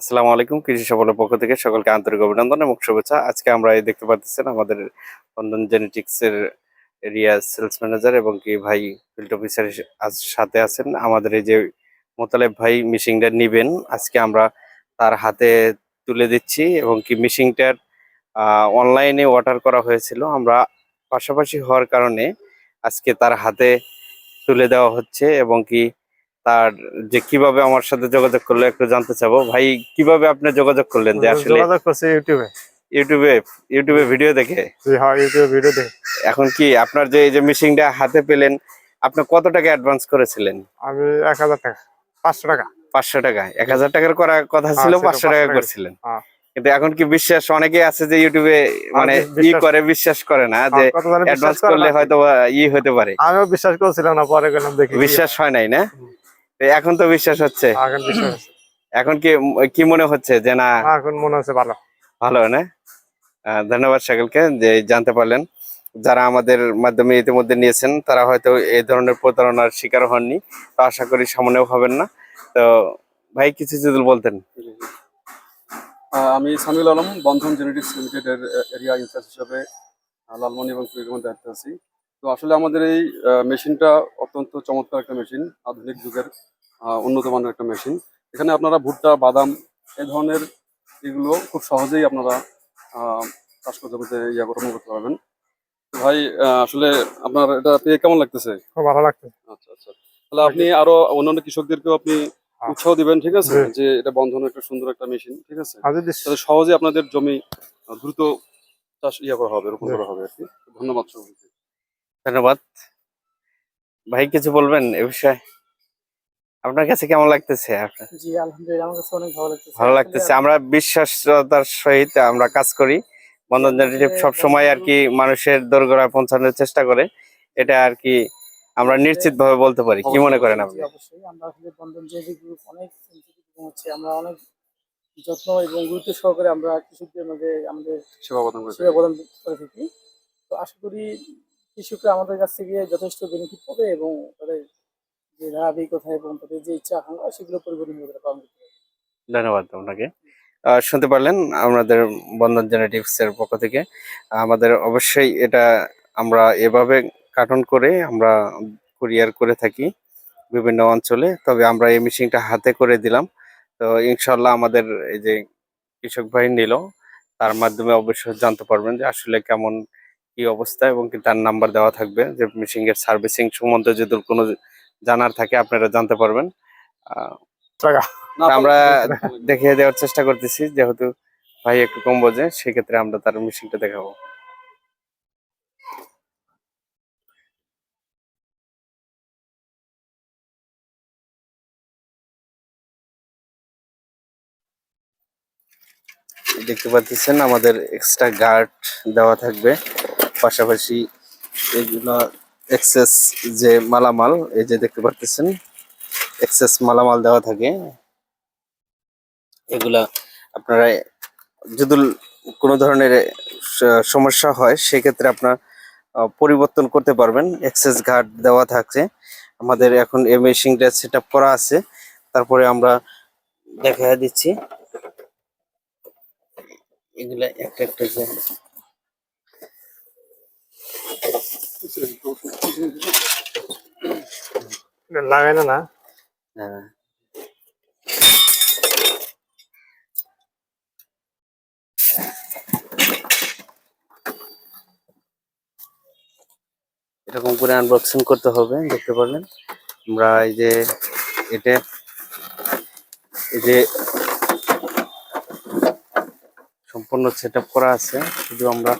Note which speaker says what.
Speaker 1: আসসালামু আলাইকুম, কৃষি সফলের পক্ষ থেকে সকলকে আন্তরিক অভিনন্দন এবং শুভেচ্ছা। আজকে আমরা এই দেখতে পাচ্ছেন আমাদের বন্ধন জেনেটিক্স এর এরিয়া সেলস ম্যানেজার এবং কি ভাই ফিল্ড অফিসার আজ সাথে আছেন। আমাদের এই যে মোতালেব ভাই মিশিংটা নিবেন, আজকে আমরা তার হাতে তুলে দিচ্ছি এবং কি মিশিংটার অনলাইনে অর্ডার করা হয়েছিল। আমরা পাশাপাশি হওয়ার কারণে আজকে তার হাতে তুলে দেওয়া হচ্ছে এবং কি তার যে কীভাবে আমার সাথে যোগাযোগ করল একটু জানতে চাবো। ভাই কীভাবে আপনি যোগাযোগ করলেন যে আসলে
Speaker 2: যোগাযোগ করছি ইউটিউবে?
Speaker 1: ইউটিউবে ইউটিউবে ভিডিও দেখে?
Speaker 2: জি হ্যাঁ ইউটিউবে ভিডিও দেখে।
Speaker 1: এখন কি আপনার যে এই যে মেশিনটা হাতে পেলেন আপনি কত টাকা অ্যাডভান্স করেছিলেন?
Speaker 2: আমি এক হাজার টাকা পাঁচশো টাকা।
Speaker 1: পাঁচশো টাকা। এক হাজার টাকার করার কথা ছিল
Speaker 2: ছিল,
Speaker 1: পাঁচশো
Speaker 2: 500
Speaker 1: টাকা। করেছিলেন।
Speaker 2: হ্যাঁ।
Speaker 1: কিন্তু এখন কি বিশ্বাস অনেকে আছে যে ইউটিউবে মানে ই করে বিশ্বাস করে না যে
Speaker 2: কত জানি
Speaker 1: অ্যাডভান্স করলে হয়তো ই হতে পারে।
Speaker 2: আমিও বিশ্বাস করছিলাম না পরে গেলাম দেখি।
Speaker 1: বিশ্বাস হয় নাই না? এখন তো বিশ্বাস হচ্ছে।
Speaker 2: এখন বিশ্বাস হচ্ছে।
Speaker 1: এখন কি কি মনে হচ্ছে যে না?
Speaker 2: এখন মনে হচ্ছে ভালো।
Speaker 1: ভালো না? ধন্যবাদ সকলকে যে জানতে পারলেন। যারা আমাদের মাধ্যমে ইতিমধ্যে নিয়েছেন তারা হয়তো এই ধরনের প্রতারণার শিকার হননি। তো আশা করি সামনেও হবেন না। তো ভাই কিছু যদি বলতেন।
Speaker 3: আহ, আমি সামিউল আলম বন্ধন জেনেটিক্স লিমিটেডের এরিয়া ইনচার্জ হিসাবে লালমনি এবং কুড়িগ্রামের দায়িত্বে আছি। তো আসলে আমাদের এই মেশিনটা অত্যন্ত চমৎকার একটা মেশিন আধুনিক যুগের উন্নত মানের একটা মেশিন। এখানে আপনারা ভুট্টা বাদাম এই ধরনের এগুলো খুব সহজেই আপনারা চাষ করতে করতে ইয়া রোপণ করতে পারবেন। ভাই আসলে আপনার এটা পেয়ে কেমন লাগতেছে?
Speaker 2: খুব ভালো লাগছে।
Speaker 3: আচ্ছা আচ্ছা। তাহলে আপনি আরও অন্যান্য কৃষকদেরকেও আপনি
Speaker 2: হ্যাঁ।
Speaker 3: উৎসাহ দিবেন ঠিক আছে? যে এটা বন্ধন একটা সুন্দর একটা মেশিন ঠিক আছে? তাহলে সহজে আপনাদের জমি দ্রুত চাষ ইয়া করা হবে রোপণ করা হবে আর কি। ধন্যবাদ সকলকে
Speaker 1: ধন্যবাদ। ভাই কিছু বলবেন এ বিষয়ে? আপনার কাছে কেমন লাগতেছে?
Speaker 4: জি আলহামদুলিল্লাহ আমার কাছে অনেক ভালো লাগতেছে।
Speaker 1: ভালো লাগতেছে। আমরা বিশ্বাসতার সহিত আমরা কাজ করি। বন্ধন জেনারেটিভ সব সময় আর কি মানুষের দোরগোড়ায় পৌঁছানোর চেষ্টা করে। এটা আর কি আমরা নিশ্চিত ভাবে বলতে পারি। কি মনে করেন আপনি?
Speaker 4: অবশ্যই আমরা আসলে বন্ধন জেবি গ্রুপ অনেক হচ্ছে আমরা অনেক যত্ন এবং গুরুত্ব সহকারে আমরা কৃষকদের মধ্যে আমাদের
Speaker 3: সেবা প্রদান করে
Speaker 4: সেবা প্রদান করে থাকি। তো আশা করি কৃষকরা আমাদের কাছ থেকে যথেষ্ট বেনিফিট পাবে এবং তাদের যে ধারাবাহিকতা এবং তাদের যে ইচ্ছা আকাঙ্ক্ষা সেগুলো পরিপূর্ণ হবে তারা পালন করতে পারবে।
Speaker 1: ধন্যবাদ আপনাকে। আহ, শুনতে পারলেন আমাদের বন্ধন জেনেটিক্স এর পক্ষ থেকে। আমাদের অবশ্যই এটা আমরা এভাবে কার্টন করে আমরা কুরিয়ার করে থাকি বিভিন্ন অঞ্চলে তবে আমরা এই মেশিনটা হাতে করে দিলাম। তো ইনশাল্লাহ আমাদের এই যে কৃষক ভাই নিল তার মাধ্যমে অবশ্যই জানতে পারবেন যে আসলে কেমন কি অবস্থা এবং কি তার নাম্বার দেওয়া থাকবে যে মেশিন এর সার্ভিসিং সম্বন্ধে যদি কোনো জানার থাকে আপনারা জানতে পারবেন। আমরা দেখিয়ে দেওয়ার চেষ্টা করতেছি যেহেতু ভাই একটু কম বোঝে সেক্ষেত্রে আমরা তার মেশিনটা দেখাবো। দেখতে পাচ্ছেন আমাদের এক্সট্রা গার্ড দেওয়া থাকবে। পাশাপাশি এগুলো এক্সেস যে মালামাল, এই যে দেখতে পাচ্ছেন এক্সেস মালামাল দেওয়া থাকে। এগুলা আপনারা যদি কোনো ধরনের সমস্যা হয়, সেক্ষেত্রে আপনার পরিবর্তন করতে পারবেন। এক্সেস গার্ড দেওয়া থাকছে। আমাদের এখন এই মেশিনটা সেট করা আছে। তারপরে আমরা দেখা দিচ্ছি। এগুলা একটা একটা যে
Speaker 2: লাগাই না
Speaker 1: হ্যাঁ। এরকম করে আনবক্সিং করতে হবে, দেখতে পারলেন আমরা এই যে, এটা, এই যে সম্পূর্ণ সেট করা আছে, শুধু আমরা